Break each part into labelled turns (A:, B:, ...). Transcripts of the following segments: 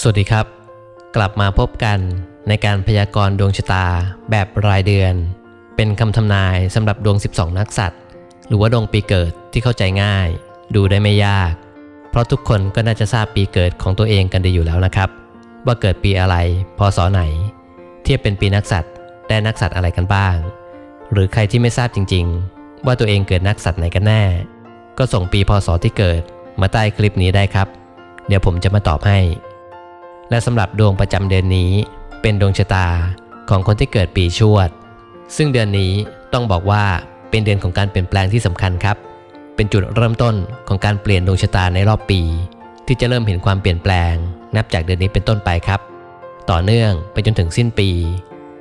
A: สวัสดีครับ กลับมาพบกันในการพยากรณ์ดวงชะตาแบบรายเดือน เป็นคำทำนายสำหรับดวง 12 นักสัตว์ หรือว่าดวงปีเกิดที่เข้าใจง่าย ดูได้ไม่ยาก เพราะทุกคนก็น่าจะทราบปีเกิดของตัวเองกันดีอยู่แล้วนะครับ ว่าเกิดปีอะไรพศไหน เทียบเป็นปีนักสัตว์ได้นักสัตว์อะไรกันบ้าง หรือใครที่ไม่ทราบจริง ๆ ว่าตัวเองเกิดนักสัตว์ไหนกันแน่ ก็ส่งปีพศที่เกิดมาใต้คลิปนี้ได้ครับ เดี๋ยวผมจะมาตอบให้ และสำหรับดวงประจำเดือนนี้ เป็นดวงชะตาของคนที่เกิดปีชวด ซึ่งเดือนนี้ต้องบอกว่าเป็นเดือนของการเปลี่ยนแปลงที่สำคัญครับ เป็นจุดเริ่มต้นของการเปลี่ยนดวงชะตาในรอบปี ที่จะเริ่มเห็นความเปลี่ยนแปลง นับจากเดือนนี้เป็นต้นไปครับ ต่อเนื่องไปจนถึงสิ้นปี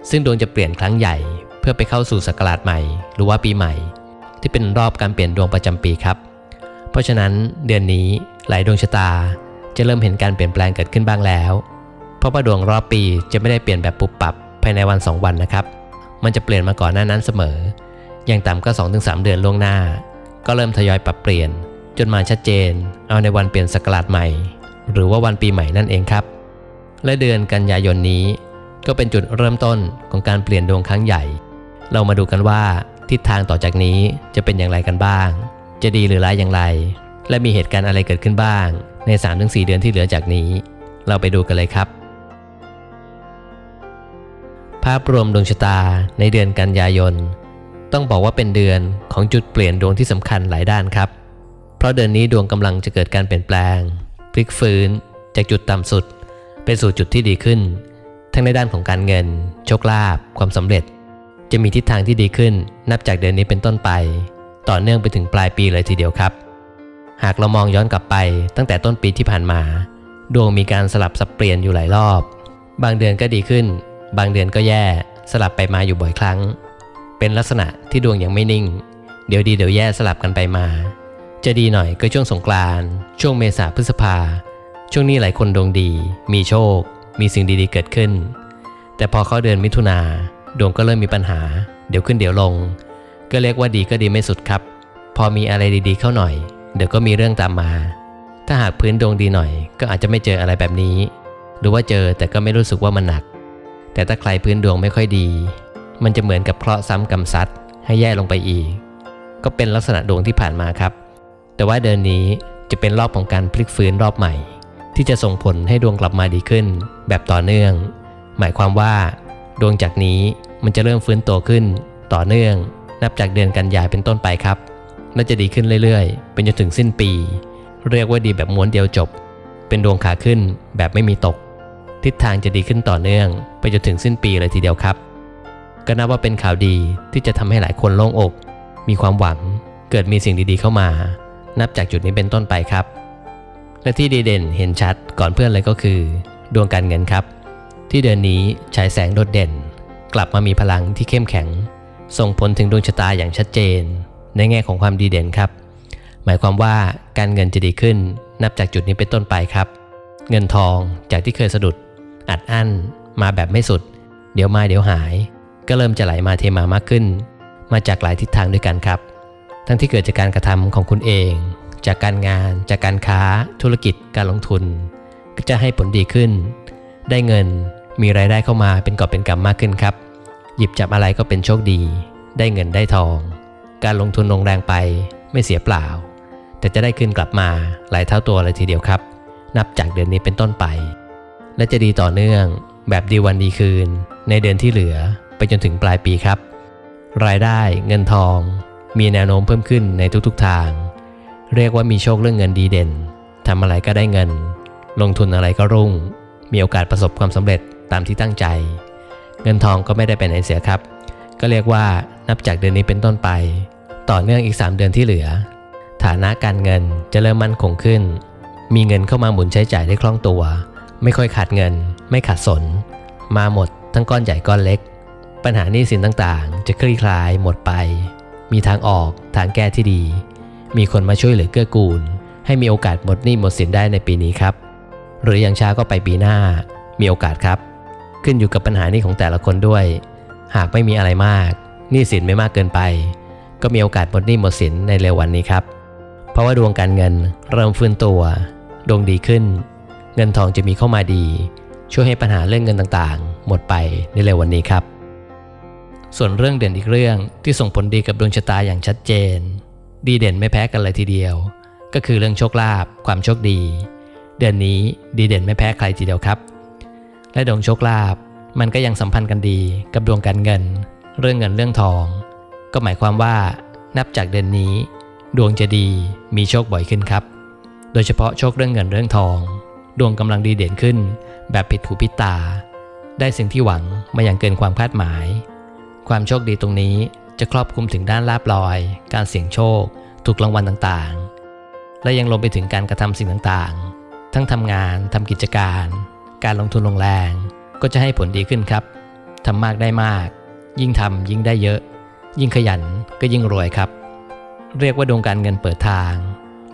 A: ซึ่งดวงจะเปลี่ยนครั้งใหญ่ เพื่อไปเข้าสู่ศักราชใหม่ หรือว่าปีใหม่ ที่เป็นรอบการเปลี่ยนดวงประจำปีครับ เพราะฉะนั้นเดือนนี้หลายดวงชะตา จะเริ่มเห็นการเปลี่ยนแปลงเกิดขึ้นบ้างแล้ว เพราะว่าดวงรอบปีจะไม่ได้เปลี่ยนแบบปุบปับภายในวัน 2 วันนะครับ มันจะเปลี่ยนมาก่อนหน้านั้นเสมอ อย่างต่ำก็ 2-3 เดือนล่วงหน้า ก็เริ่มทยอยปรับเปลี่ยน จนมาชัดเจน เอาในวันเปลี่ยนศักราชใหม่ หรือว่าวันปีใหม่นั่นเองครับ และเดือนกันยายนนี้ ก็เป็นจุดเริ่มต้นของการเปลี่ยนดวงครั้งใหญ่ เรามาดูกันว่าทิศทางต่อจากนี้จะเป็นอย่างไรกันบ้าง จะดีหรือร้ายอย่างไร และมีเหตุการณ์อะไรเกิดขึ้นบ้าง ใน 3-4 เดือนที่เหลือจากนี้ เราไปดูกันเลยครับ ภาพรวมดวงชะตาในเดือนกันยายน ต้องบอกว่าเป็นเดือนของจุดเปลี่ยนดวงที่สำคัญหลายด้านครับ เพราะเดือนนี้ดวงกำลังจะเกิดการเปลี่ยนแปลง พลิกฟื้น จากจุดต่ำสุด ไปสู่จุดที่ดีขึ้น ทั้งในด้านของการเงิน โชคลาภความสำเร็จ จะมีทิศทางที่ดีขึ้น นับจากเดือนนี้เป็นต้นไป ต่อเนื่องไปถึงปลายปีเลยทีเดียวครับ หากเรามองย้อนกลับไปตั้งแต่ต้นปีที่ผ่านมา ดวงมีการสลับสับเปลี่ยนอยู่หลายรอบ บางเดือนก็ดีขึ้น บางเดือนก็แย่สลับไปมาอยู่บ่อยครั้ง เป็นลักษณะที่ดวงยังไม่นิ่ง เดี๋ยวดีเดี๋ยวแย่สลับกันไปมา จะดีหน่อยก็ช่วงสงกรานต์ช่วงเมษาพฤษภา ช่วงนี้หลายคนดวงดี มีโชค มีสิ่งดีๆเกิดขึ้น แต่พอเข้าเดือนมิถุนาดวงก็เริ่มมีปัญหา เดี๋ยวขึ้นเดี๋ยวลง ก็เรียกว่าดีก็ดีไม่สุดครับ พอมีอะไรดีๆเข้าหน่อย เดี๋ยวก็มีเรื่องตามมา ถ้าหากพื้นดวงดีหน่อย ก็อาจจะไม่เจออะไรแบบนี้ หรือว่าเจอแต่ก็ไม่รู้สึกว่ามันหนัก แต่ถ้าใครพื้นดวงไม่ค่อยดี มันจะเหมือนกับเคราะห์ซ้ำกรรมซัดให้แย่ลงไปอีก ก็เป็นลักษณะดวงที่ผ่านมาครับ แต่ว่าเดือนนี้จะเป็นรอบของการพลิกฟื้นรอบใหม่ ที่จะส่งผลให้ดวงกลับมาดีขึ้น แบบต่อเนื่อง หมายความว่า ดวงจากนี้มันจะเริ่มฟื้นตัวขึ้น ต่อเนื่อง นับจากเดือนกันยายนเป็นต้นไปครับ น่าจะดีขึ้นเรื่อยๆ เป็นจนถึงสิ้นปี เรียกว่าดีแบบม้วนเดียวจบ เป็นดวงขาขึ้นแบบไม่มีตก ทิศทางจะดีขึ้นต่อเนื่อง ไปจนถึงสิ้นปีเลยทีเดียวครับ ก็นับว่าเป็นข่าวดีที่จะทำให้หลายคนโล่งอก มีความหวัง เกิดมีสิ่งดีๆเข้ามา นับจากจุดนี้เป็นต้นไปครับ และที่ดีเด่นเห็นชัดก่อนเพื่อนเลยก็คือ ดวงการเงินครับ ที่เดือนนี้ฉายแสงโดดเด่น กลับมามีพลังที่เข้มแข็ง ส่งผลถึงดวงชะตาอย่างชัดเจน ในแง่ของความดีเด่นครับ หมายความว่าการเงินจะดีขึ้น นับจากจุดนี้เป็นต้นไปครับ เงินทองจากที่เคยสะดุด อัดอั้น มาแบบไม่สุด เดี๋ยวมาเดี๋ยวหาย ก็เริ่มจะไหลมาเทมามากขึ้น มาจากหลายทิศทางด้วยกันครับ ทั้งที่เกิดจากการกระทำของคุณเอง จากการงาน จากการค้า ธุรกิจ การลงทุน ก็จะให้ผลดีขึ้น ได้เงินมีรายได้เข้ามาเป็นกอบเป็นกำมากขึ้นครับ หยิบจับอะไรก็เป็นโชคดี ได้เงินได้ทอง การลงทุนลงแรงไปไม่เสียเปล่า แต่จะได้คืนกลับมาหลายเท่าตัวเลยทีเดียวครับ นับจากเดือนนี้เป็นต้นไป และจะดีต่อเนื่องแบบดีวันดีคืน ในเดือนที่เหลือไปจนถึงปลายปีครับ รายได้เงินทอง มีแนวโน้มเพิ่มขึ้นในทุกๆทาง เรียกว่ามีโชคเรื่องเงินดีเด่นทำอะไรก็ได้เงิน ลงทุนอะไรก็รุ่ง มีโอกาสประสบความสำเร็จตามที่ตั้งใจ เงินทองก็ไม่ได้ไปไหนเสียครับ ก็เรียกว่า นับจากเดือนนี้เป็นต้นไป ต่อเนื่องอีก 3 เดือนที่เหลือ ฐานะการเงินจะเริ่มมั่นคงขึ้น มีเงินเข้ามาหมุนใช้จ่ายได้คล่องตัว ไม่ค่อยขาดเงิน ไม่ขาดสน มาหมดทั้งก้อนใหญ่ก้อนเล็ก ปัญหาหนี้สินต่างๆ จะคลี่คลายหมดไป มีทางออกทางแก้ที่ดี มีคนมาช่วยเหลือเกื้อกูล ให้มีโอกาสหมดหนี้หมดสินได้ในปีนี้ครับ หรืออย่างช้าก็ไปปีหน้า มีโอกาสครับ ขึ้นอยู่กับปัญหานี้ของแต่ละคนด้วย หากไม่มีอะไรมาก หนี้สินไม่มากเกินไป ก็มีโอกาสหมดหนี้หมดสินในเร็ววันนี้ครับ เพราะว่าดวงการเงินเริ่มฟื้นตัว ดวงดีขึ้น เงินทองจะมีเข้ามาดี ช่วยให้ปัญหาเรื่องเงินต่างๆ หมดไปในเร็ววันนี้ครับ ส่วนเรื่องเด่นอีกเรื่องที่ส่งผลดีกับดวงชะตาอย่างชัดเจน ดีเด่นไม่แพ้กันเลยทีเดียว ก็คือเรื่องโชคลาภความโชคดี เดือนนี้ดีเด่นไม่แพ้ใครทีเดียวครับ และดวงโชคลาภมันก็ยังสัมพันธ์กันดีกับดวงการเงิน เรื่องเงินเรื่องทอง ก็หมายความว่า นับจากเดือนนี้ ดวงจะดีมีโชคบ่อยขึ้นครับ โดยเฉพาะโชคเรื่องเงินเรื่องทอง ดวงกำลังดีเด่นขึ้น แบบผิดหูผิดตา ได้สิ่งที่หวังมาอย่างเกินความคาดหมาย ความโชคดีตรงนี้จะครอบคลุมถึงด้านลาบลอย การเสี่ยงโชค ถูกรางวัลต่างๆ และยังลงไปถึงการกระทำสิ่งต่างๆ ทั้งทำงานทำกิจการ การลงทุนลงแรง ก็จะให้ผลดีขึ้นครับทำมากได้มาก ยิ่งทำยิ่งได้เยอะ ยิ่งขยันก็ยิ่งรวยครับ เรียกว่าดวงการเงินเปิดทาง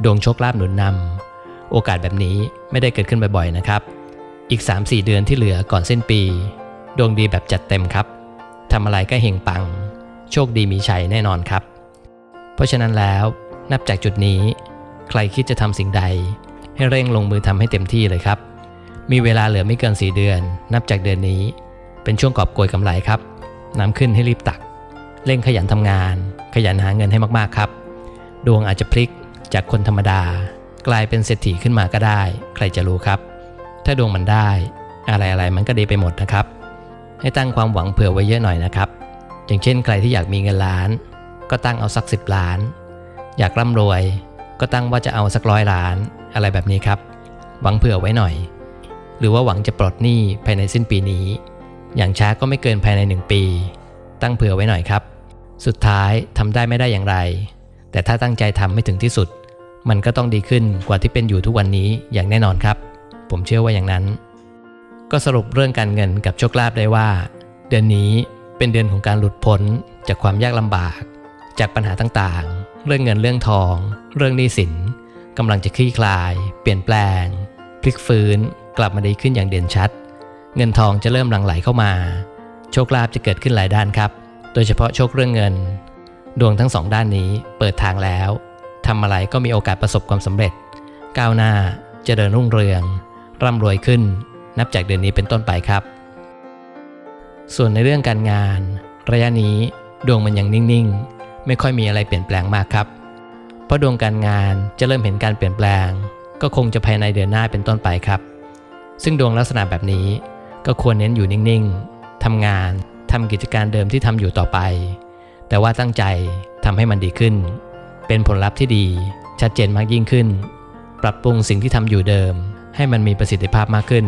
A: ดวงโชคลาภหนุนนำโอกาสแบบนี้ไม่ได้เกิดขึ้นบ่อยๆนะครับ อีก 3-4 เดือนที่เหลือก่อนสิ้นปี ดวงดีแบบจัดเต็มครับทำอะไรก็เฮงปัง โชคดีมีชัยแน่นอนครับ เพราะฉะนั้นแล้วนับจากจุดนี้ ใครคิดจะทำสิ่งใด ให้เร่งลงมือทำให้เต็มที่เลยครับ มีเวลาเหลือไม่เกิน 4 เดือน นับจากเดือนนี้ เป็นช่วงกอบโกยกำไรครับ น้ำขึ้นให้รีบตัก เร่งขยันทำงาน ขยันหาเงินให้มากๆครับ ดวงอาจจะพลิกจากคนธรรมดา กลายเป็นเศรษฐีขึ้นมาก็ได้ ใครจะรู้ครับ ถ้าดวงมันได้ อะไรๆมันก็ดีไปหมดนะครับ ให้ตั้งความหวังเผื่อไว้เยอะหน่อยนะครับ อย่างเช่น ใครที่อยากมีเงินล้าน ก็ตั้งเอาสักสิบล้าน อยากร่ำรวย ก็ตั้งว่าจะเอาสักร้อยล้าน อะไรแบบนี้ครับ หวังเผื่อไว้หน่อย หรือว่าหวังจะปลดหนี้ภายในสิ้นปีนี้ อย่างช้าก็ไม่เกินภายใน 1 ปี ตั้งเผื่อไว้หน่อยครับ สุดท้ายทำได้ไม่ได้อย่างไร แต่ถ้าตั้งใจทำให้ถึงที่สุด มันก็ต้องดีขึ้นกว่าที่เป็นอยู่ทุกวันนี้อย่างแน่นอนครับ ผมเชื่อว่าอย่างนั้น ก็สรุปเรื่องการเงินกับโชคลาภได้ว่า เดือนนี้เป็นเดือนของการหลุดพ้นจากความยากลำบาก จากปัญหาต่างๆ เรื่องเงินเรื่องทอง เรื่องหนี้สินกำลังจะคลี่คลาย เปลี่ยนแปลง พลิกฟื้น กลับมาดีขึ้นอย่างเด่นชัด เงินทองจะเริ่มหลั่งไหลเข้ามา โชคลาภจะเกิดขึ้นหลายด้านครับ โดยเฉพาะโชคเรื่องเงิน ดวงทั้งสองด้านนี้เปิดทางแล้วทำอะไรก็มีโอกาสประสบความสำเร็จ ก้าวหน้าเจริญรุ่งเรือง ร่ำรวยขึ้น นับจากเดือนนี้เป็นต้นไปครับ ส่วนในเรื่องการงาน ระยะนี้ดวงมันยังนิ่งๆ ไม่ค่อยมีอะไรเปลี่ยนแปลงมากครับ เพราะดวงการงานจะเริ่มเห็นการเปลี่ยนแปลง ก็คงจะภายในเดือนหน้าเป็นต้นไปครับ ซึ่งดวงลักษณะแบบนี้ ก็ควรเน้นอยู่นิ่งๆทำงานทำกิจการเดิมที่ทำอยู่ต่อไป แต่ว่าตั้งใจทำให้มันดีขึ้น เป็นผลลัพธ์ที่ดีชัดเจนมากยิ่งขึ้น ปรับปรุงสิ่งที่ทำอยู่เดิม ให้มันมีประสิทธิภาพมากขึ้น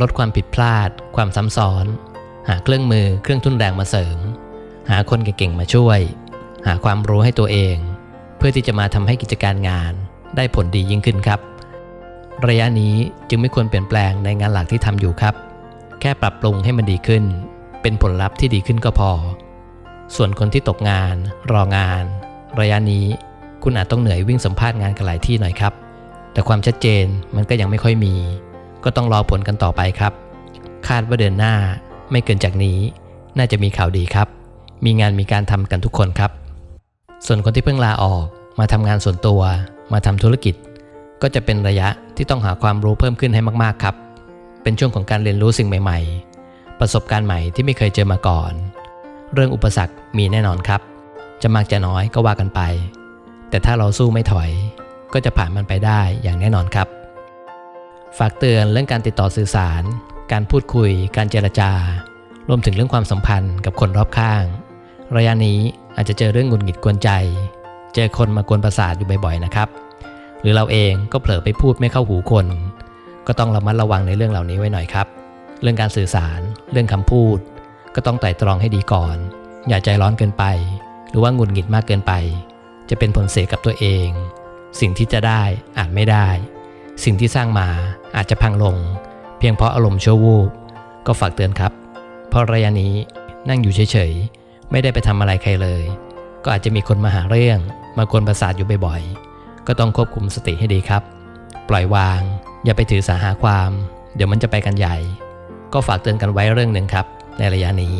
A: ลดความผิดพลาด ความซ้ำซ้อน หาเครื่องมือเครื่องทุนแรงมาเสริม หาคนเก่งๆมาช่วย หาความรู้ให้ตัวเอง เพื่อที่จะมาทำให้กิจการงานได้ผลดียิ่งขึ้นครับ ระยะนี้จึงไม่ควรเปลี่ยนแปลงในงานหลักที่ทำอยู่ครับ แค่ปรับปรุงให้มันดีขึ้น เป็นผลลัพธ์ที่ดีขึ้นก็พอ ส่วนคนที่ตกงาน รองาน ระยะนี้ คุณอาจต้องเหนื่อยวิ่งสัมภาษณ์งานกันหลายที่หน่อยครับ แต่ความชัดเจนมันก็ยังไม่ค่อยมี ก็ต้องรอผลกันต่อไปครับ คาดว่าเดือนหน้าไม่เกินจากนี้ น่าจะมีข่าวดีครับ มีงานมีการทำกันทุกคนครับ ส่วนคนที่เพิ่งลาออก มาทำงานส่วนตัว มาทำธุรกิจ ก็จะเป็นระยะที่ต้องหาความรู้เพิ่มขึ้นให้มากๆครับ เป็นช่วงของการเรียนรู้สิ่งใหม่ๆ ประสบการณ์ใหม่ที่ไม่เคยเจอมาก่อน เรื่องอุปสรรคมีแน่นอนครับ จะมากจะน้อยก็ว่ากันไป แต่ถ้าเราสู้ไม่ถอย ก็จะผ่านมันไปได้อย่างแน่นอนครับ ฝากเตือนเรื่องการติดต่อสื่อสาร การพูดคุย การเจรจา รวมถึงเรื่องความสัมพันธ์กับคนรอบข้าง ระยะนี้อาจจะเจอเรื่องหงุดหงิดกวนใจ เจอคนมากวนประสาทอยู่บ่อยๆนะครับ หรือเราเองก็เผลอไปพูดไม่เข้าหูคน ก็ต้องระมัดระวังในเรื่องเหล่านี้ไว้หน่อยครับ เรื่องการสื่อสาร เรื่องคำพูด ก็ต้องไต่ตรองให้ดีก่อน อย่าใจร้อนเกินไป หรือว่าหงุดหงิดมากเกินไป จะเป็นผลเสียกับตัวเอง สิ่งที่จะได้อาจไม่ได้ สิ่งที่สร้างมาอาจจะพังลง เพียงเพราะอารมณ์ชั่ววูบก็ฝากเตือนครับ เพราะระยะนี้นั่งอยู่เฉยๆ ไม่ได้ไปทำอะไรใครเลย ก็อาจจะมีคนมาหาเรื่อง มากวนประสาทอยู่บ่อยๆ ก็ต้องควบคุมสติให้ดีครับ ปล่อยวาง อย่าไปถือสาหาความ เดี๋ยวมันจะไปกันใหญ่ ก็ฝากเตือนกันไว้เรื่องหนึ่งครับ ในระยะนี้